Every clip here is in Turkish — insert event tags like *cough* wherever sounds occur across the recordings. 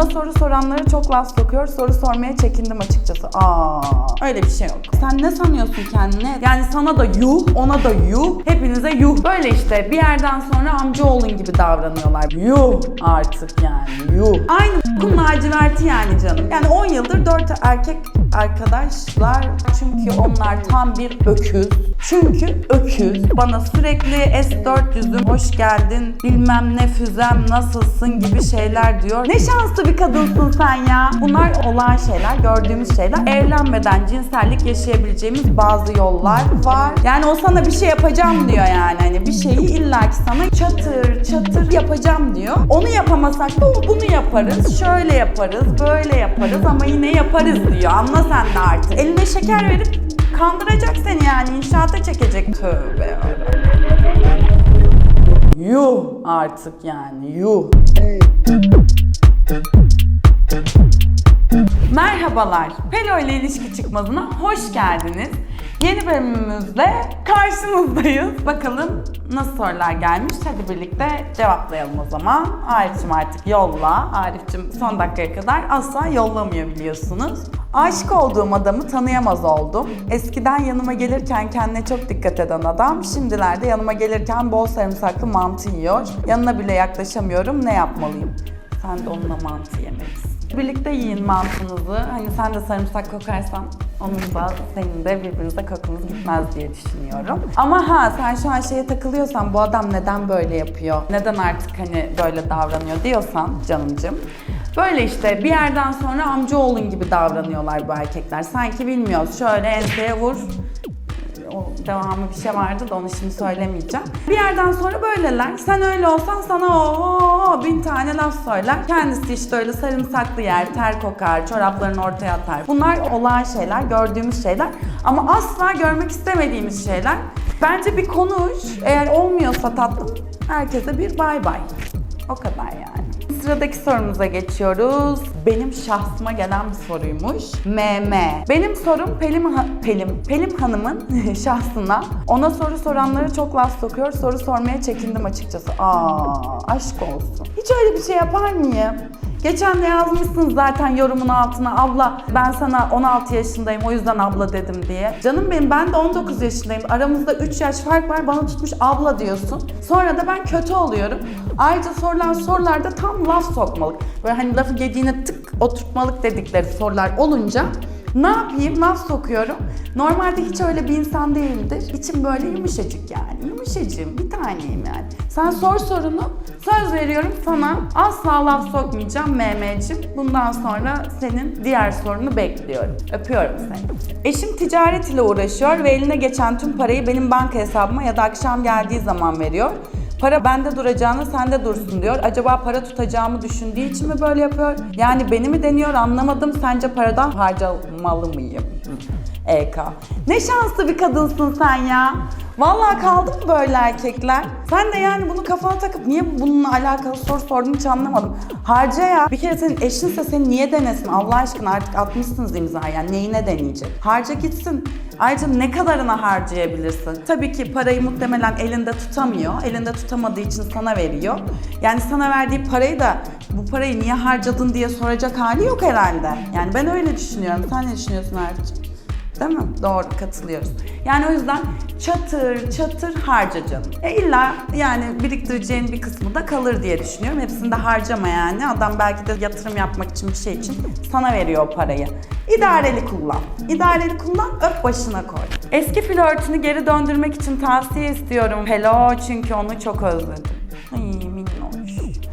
Ona soru soranlara çok laf sokuyor. Soru sormaya çekindim açıkçası. Aa, öyle bir şey yok. Sen ne sanıyorsun kendine? Yani sana da yuh, ona da yuh, hepinize yuh. Böyle işte bir yerden sonra amcaoğlun gibi davranıyorlar. Yuh artık yani yuh. Aynı bu laciverti yani canım. Yani 10 yıldır 4 erkek arkadaşlar çünkü onlar tam bir öküz. Çünkü öküz bana sürekli S400'üm hoş geldin bilmem ne füzem nasılsın gibi şeyler diyor. Ne şanslı bir kadınsın sen ya. Bunlar olan şeyler, gördüğümüz şeyler. Evlenmeden cinsellik yaşayabileceğimiz bazı yollar var. Yani o sana bir şey yapacağım diyor yani. Hani bir şeyi illaki sana çatır çatır yapacağım diyor. Onu yapamasak da bunu yaparız. Şöyle yaparız, böyle yaparız ama yine yaparız diyor. Anla sen de artık. Eline şeker verip kandıracak seni yani inşaata çekecek. Tövbe yarabbim. Yuh artık yani yuh. Merhabalar. Pelo ile ilişki çıkmazına hoş geldiniz. Yeni bölümümüzde karşınızdayız. Bakalım nasıl sorular gelmiş. Hadi birlikte cevaplayalım o zaman. Arif'cim artık yolla. Arif'cim son dakikaya kadar asla yollamıyor biliyorsunuz. Aşık olduğum adamı tanıyamaz oldum. Eskiden yanıma gelirken kendine çok dikkat eden adam, şimdilerde yanıma gelirken bol sarımsaklı mantı yiyor. Yanına bile yaklaşamıyorum. Ne yapmalıyım? Sen de onunla mantı yemelisin. Birlikte yiyin mantınızı. Hani sen de sarımsak kokarsan onun da senin de birbirinize kokunuz gitmez diye düşünüyorum. Ama ha sen şu an şeye takılıyorsan bu adam neden böyle yapıyor? Neden artık hani böyle davranıyor diyorsan canımcım. Böyle işte bir yerden sonra amcaoğlun gibi davranıyorlar bu erkekler. Sanki bilmiyoruz. Şöyle enseye vur, devamı bir şey vardı da onu şimdi söylemeyeceğim. Bir yerden sonra böyleler. Sen öyle olsan sana o bin tane laf söyler. Kendisi işte öyle sarımsaklı yer, ter kokar, çoraplarını ortaya atar. Bunlar olağan şeyler, gördüğümüz şeyler. Ama asla görmek istemediğimiz şeyler. Bence bir konuş. Eğer olmuyorsa tatlım, herkese bir bay bay. O kadar yani. Sıradaki sorumuza geçiyoruz. Benim şahsıma gelen bir soruymuş. MM. Benim sorum Pelim, ha- Pelim, Pelim Hanım'ın *laughs* şahsına. Ona soru soranlara çok laf sokuyor. Soru sormaya çekindim açıkçası. Aa, aşk olsun. Hiç öyle bir şey yapar mıyım? Geçen de yazmışsın zaten yorumun altına abla ben sana 16 yaşındayım o yüzden abla dedim diye. Canım benim ben de 19 yaşındayım. Aramızda 3 yaş fark var bana tutmuş abla diyorsun. Sonra da ben kötü oluyorum. Ayrıca sorulan sorularda tam laf sokmalık. Böyle hani lafı gediğine tık oturtmalık dedikleri sorular olunca ne yapayım? Laf sokuyorum. Normalde hiç öyle bir insan değildir. İçim böyle yumuşacık yani. Yumuşacığım bir taneyim yani. Sen sor sorunu. Söz veriyorum sana asla laf sokmayacağım Mehmet'ciğim. Bundan sonra senin diğer sorunu bekliyorum. Öpüyorum seni. Eşim ticaret ile uğraşıyor ve eline geçen tüm parayı benim banka hesabıma ya da akşam geldiği zaman veriyor. Para bende duracağına sende dursun diyor. Acaba para tutacağımı düşündüğü için mi böyle yapıyor? Yani beni mi deniyor anlamadım. Sence paradan harcamalı mıyım? EK. Ne şanslı bir kadınsın sen ya. Vallahi kaldı mı böyle erkekler? Sen de yani bunu kafana takıp niye bununla alakalı soru sordun hiç anlamadım. Harca ya. Bir kere senin eşinse seni niye denesin? Allah aşkına artık atmışsınız imza yani neyine deneyecek? Harca gitsin. Ayrıca ne kadarına harcayabilirsin? Tabii ki parayı muhtemelen elinde tutamıyor. Elinde tutamadığı için sana veriyor. Yani sana verdiği parayı da bu parayı niye harcadın diye soracak hali yok herhalde. Yani ben öyle düşünüyorum. Sen ne düşünüyorsun Ertuğrul? Değil mi? Doğru katılıyoruz. Yani o yüzden çatır çatır harca canım. E illa yani biriktireceğin bir kısmı da kalır diye düşünüyorum. Hepsini de harcama yani. Adam belki de yatırım yapmak için bir şey için sana veriyor o parayı. İdareli kullan. İdareli kullan, öp başına koy. Eski flörtünü geri döndürmek için tavsiye istiyorum. Hello çünkü onu çok özledim. Ay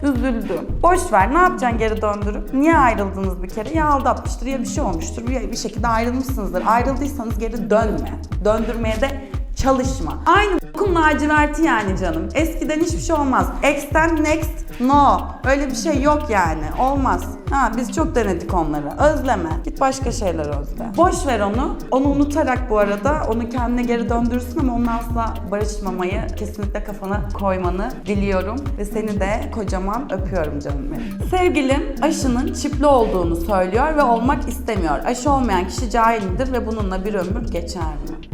Üzüldüm. Boş ver. Ne yapacaksın geri döndürüp? Niye ayrıldınız bir kere? Ya aldatmıştır ya bir şey olmuştur. Bir, bir şekilde ayrılmışsınızdır. Ayrıldıysanız geri dönme. Döndürmeye de çalışma. Aynı okul laciverti yani canım. Eskiden hiçbir şey olmaz. Extend next no. Öyle bir şey yok yani. Olmaz. Ha biz çok denedik onları. Özleme. Git başka şeyler özle. Boş ver onu. Onu unutarak bu arada onu kendine geri döndürsün ama onunla asla barışmamayı kesinlikle kafana koymanı diliyorum. Ve seni de kocaman öpüyorum canım benim. Sevgilim aşının çipli olduğunu söylüyor ve olmak istemiyor. Aşı olmayan kişi cahil midir ve bununla bir ömür geçer mi?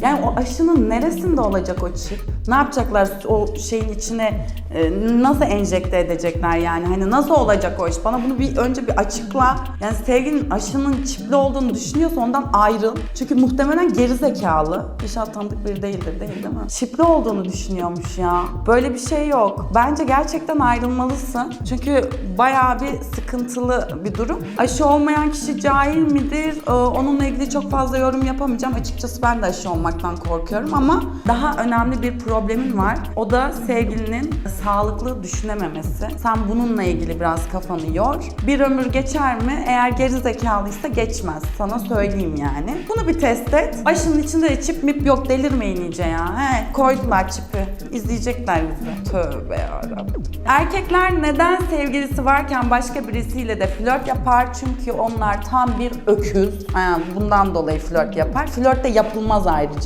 Yani o aşının neresinde olacak o çip? Ne yapacaklar o şeyin içine e, nasıl enjekte edecekler yani? Hani nasıl olacak o iş? Bana bunu bir önce bir açıkla. Yani sevgilin aşının çipli olduğunu düşünüyorsa ondan ayrıl. Çünkü muhtemelen geri zekalı. İnşallah tanıdık biri değildir değil değil mi? Çipli olduğunu düşünüyormuş ya. Böyle bir şey yok. Bence gerçekten ayrılmalısın. Çünkü bayağı bir sıkıntılı bir durum. Aşı olmayan kişi cahil midir? Ee, onunla ilgili çok fazla yorum yapamayacağım. Açıkçası ben de aşı olmaktan korkuyorum ama daha önemli bir problemin var. O da sevgilinin sağlıklı düşünememesi. Sen bununla ilgili biraz kafanı yor. Bir ömür geçer mi? Eğer geri zekalıysa geçmez. Sana söyleyeyim yani. Bunu bir test et. Aşının içinde de çip mip yok delirmeyin iyice ya. He, koydular çipi. İzleyecekler bizi. Tövbe yarabbim. Erkekler neden sevgilisi varken başka birisiyle de flört yapar? Çünkü onlar tam bir öküz. Yani bundan dolayı flört yapar. Flört de yapılmaz ayrıca.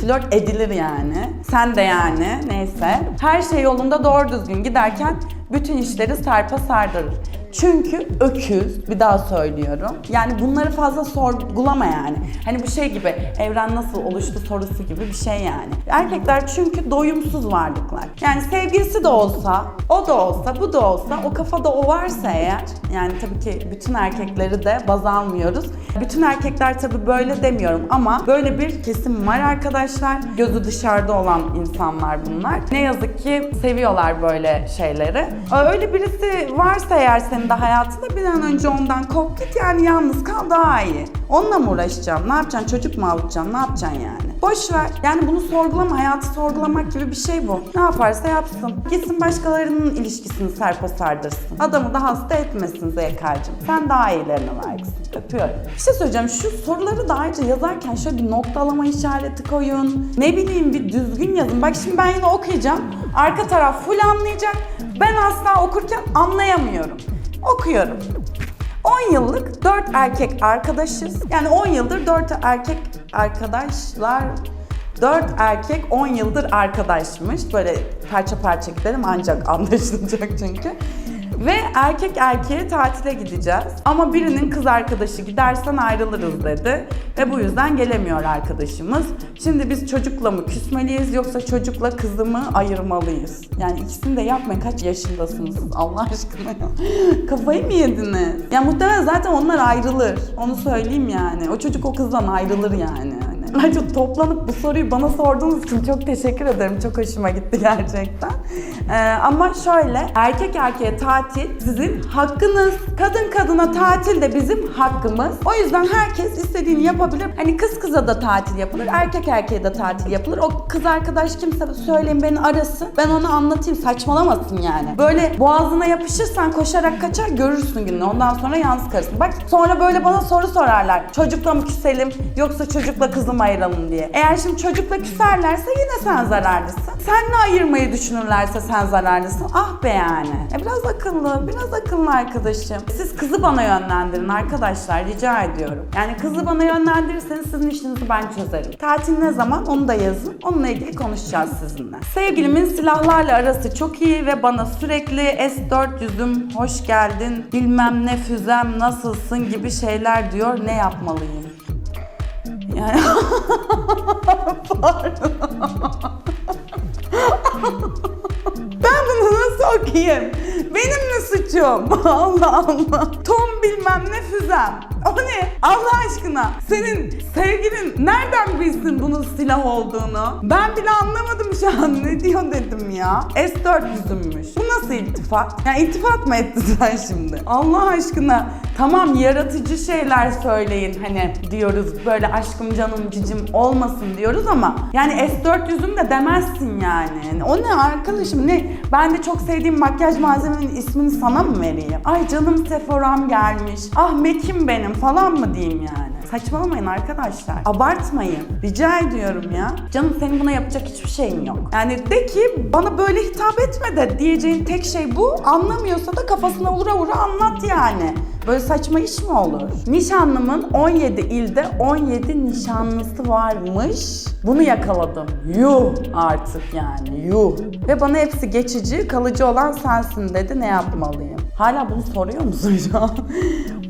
Flört edilir yani. Sen de yani neyse. Her şey yolunda doğru düzgün giderken bütün işleri sarpa sardırır. Çünkü öküz, bir daha söylüyorum. Yani bunları fazla sorgulama yani. Hani bu şey gibi, evren nasıl oluştu sorusu gibi bir şey yani. Erkekler çünkü doyumsuz varlıklar. Yani sevgilisi de olsa, o da olsa, bu da olsa, o kafada o varsa eğer, yani tabii ki bütün erkekleri de baz almıyoruz. Bütün erkekler tabii böyle demiyorum ama böyle bir kesim var arkadaşlar. Gözü dışarıda olan insanlar bunlar. Ne yazık ki seviyorlar böyle şeyleri. Öyle birisi varsa eğer senin de hayatında bir an önce ondan kop git yani yalnız kal daha iyi. Onunla mı uğraşacaksın? Ne yapacaksın? Çocuk mu alacaksın? Ne yapacaksın yani? Boş ver. Yani bunu sorgulama. Hayatı sorgulamak gibi bir şey bu. Ne yaparsa yapsın. Gitsin başkalarının ilişkisini serpa sardırsın. Adamı da hasta etmesin Zeyka'cığım. Sen daha iyilerine layıksın. Öpüyorum. Bir şey söyleyeceğim. Şu soruları da ayrıca yazarken şöyle bir noktalama işareti koyun. Ne bileyim bir düzgün yazın. Bak şimdi ben yine okuyacağım. Arka taraf full anlayacak. Ben asla okurken anlayamıyorum. Okuyorum. 10 yıllık 4 erkek arkadaşız. Yani 10 yıldır 4 erkek arkadaşlar 4 erkek 10 yıldır arkadaşmış. Böyle parça parça gidelim ancak anlaşılacak çünkü. Ve erkek erkeğe tatile gideceğiz. Ama birinin kız arkadaşı gidersen ayrılırız dedi. Ve bu yüzden gelemiyor arkadaşımız. Şimdi biz çocukla mı küsmeliyiz yoksa çocukla kızı mı ayırmalıyız? Yani ikisini de yapmayın. Kaç yaşındasınız Allah aşkına ya? *laughs* Kafayı mı yediniz? Ya muhtemelen zaten onlar ayrılır. Onu söyleyeyim yani. O çocuk o kızdan ayrılır yani. Ayrıca toplanıp bu soruyu bana sorduğunuz için çok teşekkür ederim. Çok hoşuma gitti gerçekten. Ee, ama şöyle, erkek erkeğe tatil sizin hakkınız. Kadın kadına tatil de bizim hakkımız. O yüzden herkes istediğini yapabilir. Hani kız kıza da tatil yapılır, erkek erkeğe de tatil yapılır. O kız arkadaş kimse söyleyin beni arasın. Ben onu anlatayım, saçmalamasın yani. Böyle boğazına yapışırsan koşarak kaçar görürsün gününü. Ondan sonra yalnız kalırsın. Bak sonra böyle bana soru sorarlar. Çocukla mı küselim yoksa çocukla kızı mı ayıralım diye. Eğer şimdi çocukla küserlerse yine sen zararlısın. Senle ayırmayı düşünürlerse sen zararlısın. Ah be yani. E biraz akıllı, biraz akıllı arkadaşım. Siz kızı bana yönlendirin arkadaşlar rica ediyorum. Yani kızı bana yönlendirirseniz sizin işinizi ben çözerim. Tatil ne zaman onu da yazın. Onunla ilgili konuşacağız sizinle. Sevgilimin silahlarla arası çok iyi ve bana sürekli S400'üm hoş geldin bilmem ne füzem nasılsın gibi şeyler diyor. Ne yapmalıyım? Yani *laughs* ben bunu nasıl okuyayım? Benim mi suçum? *laughs* Allah Allah. Tom bilmem ne füzem. O ne? Allah aşkına. Senin sevgilin nereden bilsin bunun silah olduğunu? Ben bile anlamadım şu an. Ne diyor dedim ya. S-400'ümmüş. Bu nasıl iltifat? Ya iltifat mı etti sen şimdi? Allah aşkına. Tamam yaratıcı şeyler söyleyin hani diyoruz. Böyle aşkım canım cicim olmasın diyoruz ama yani S-400'üm de demezsin yani. Yani O ne arkadaşım ne? Ben de çok sevdiğim makyaj malzemenin ismini sana mı vereyim? Ay canım Sephora'm gelmiş. Ah Mekim benim falan mı diyeyim yani? Saçmalamayın arkadaşlar. Abartmayın. Rica ediyorum ya. Canım senin buna yapacak hiçbir şeyin yok. Yani de ki bana böyle hitap etme de diyeceğin tek şey bu. Anlamıyorsa da kafasına vura vura anlat yani. Böyle saçma iş mi olur? Nişanlımın 17 ilde 17 nişanlısı varmış. Bunu yakaladım. Yuh artık yani yuh. Ve bana hepsi geçici, kalıcı olan sensin dedi. Ne yapmalıyım? Hala bunu soruyor musun şu an?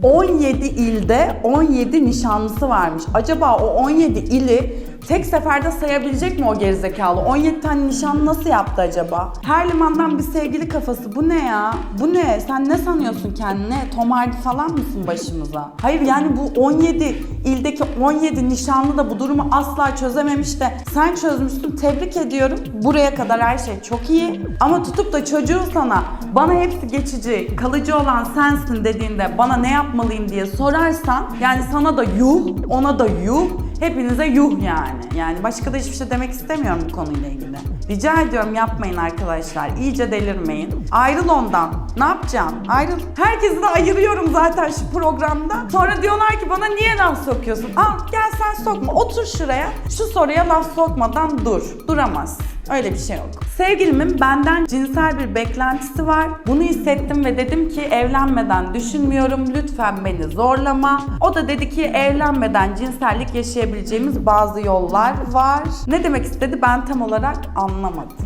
17 ilde 17 nişanlısı varmış. Acaba o 17 ili tek seferde sayabilecek mi o gerizekalı? 17 tane nişan nasıl yaptı acaba? Her limandan bir sevgili kafası. Bu ne ya? Bu ne? Sen ne sanıyorsun kendine? Tom Hardy falan mısın başımıza? Hayır yani bu 17 ildeki 17 nişanlı da bu durumu asla çözememiş de sen çözmüşsün. Tebrik ediyorum. Buraya kadar her şey çok iyi. Ama tutup da çocuğu sana bana hepsi geçici, kalıcı olan sensin dediğinde bana ne yapmalıyım diye sorarsan yani sana da yuh, ona da yuh, hepinize yuh yani. Yani başka da hiçbir şey demek istemiyorum bu konuyla ilgili. Rica ediyorum yapmayın arkadaşlar. İyice delirmeyin. Ayrıl ondan. Ne yapacaksın? Ayrıl. Herkesi de ayırıyorum zaten şu programda. Sonra diyorlar ki bana niye laf sokuyorsun? Al gel sen sokma. Otur şuraya. Şu soruya laf sokmadan dur. Duramaz. Öyle bir şey yok. Sevgilimin benden cinsel bir beklentisi var. Bunu hissettim ve dedim ki evlenmeden düşünmüyorum. Lütfen beni zorlama. O da dedi ki evlenmeden cinsellik yaşayabileceğimiz bazı yollar var. Ne demek istedi ben tam olarak anlamadım.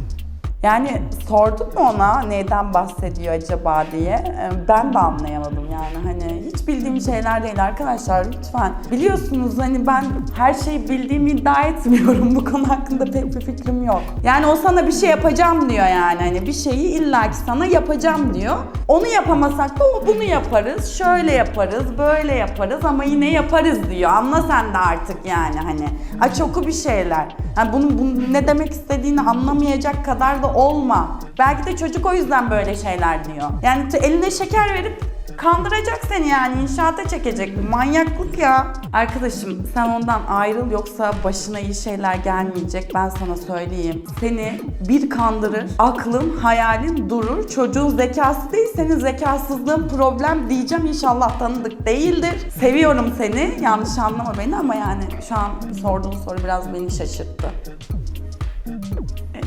Yani sordum mu ona neyden bahsediyor acaba diye. Ee, Ben de anlayamadım yani hani hiç bildiğim şeyler değil arkadaşlar lütfen. Biliyorsunuz hani ben her şeyi bildiğimi iddia etmiyorum. Bu konu hakkında pek bir fikrim yok. Yani o sana bir şey yapacağım diyor yani hani bir şeyi illaki sana yapacağım diyor. Onu yapamasak da bunu yaparız. Şöyle yaparız, böyle yaparız ama yine yaparız diyor. Anla sen de artık yani hani. Aç oku bir şeyler. Yani bunun, bunun ne demek istediğini anlamayacak kadar da olma. Belki de çocuk o yüzden böyle şeyler diyor. Yani eline şeker verip kandıracak seni yani inşaata çekecek. Manyaklık ya. Arkadaşım sen ondan ayrıl yoksa başına iyi şeyler gelmeyecek ben sana söyleyeyim. Seni bir kandırır, aklın, hayalin durur. Çocuğun zekası değil senin zekasızlığın problem diyeceğim inşallah tanıdık değildir. Seviyorum seni yanlış anlama beni ama yani şu an sorduğun soru biraz beni şaşırttı.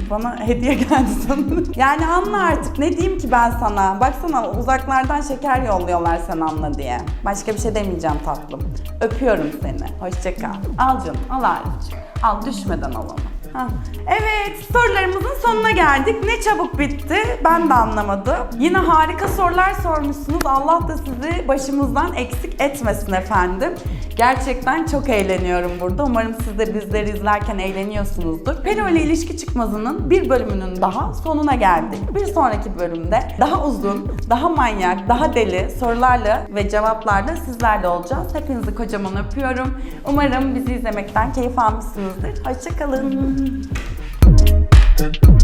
Bana hediye geldi sanırım. Yani anla artık ne diyeyim ki ben sana. Baksana uzaklardan şeker yolluyorlar sen anla diye. Başka bir şey demeyeceğim tatlım. Öpüyorum seni. Hoşça kal. Al canım al Arif'ciğim. Al düşmeden al onu. Evet sorularımızın sonuna geldik. Ne çabuk bitti. Ben de anlamadım. Yine harika sorular sormuşsunuz. Allah da sizi başımızdan eksik etmesin efendim. Gerçekten çok eğleniyorum burada. Umarım siz de bizleri izlerken eğleniyorsunuzdur. Pelo ile ilişki çıkmazının bir bölümünün daha sonuna geldik. Bir sonraki bölümde daha uzun, daha manyak, daha deli sorularla ve cevaplarla sizlerle olacağız. Hepinizi kocaman öpüyorum. Umarım bizi izlemekten keyif almışsınızdır. Hoşçakalın. Thank you.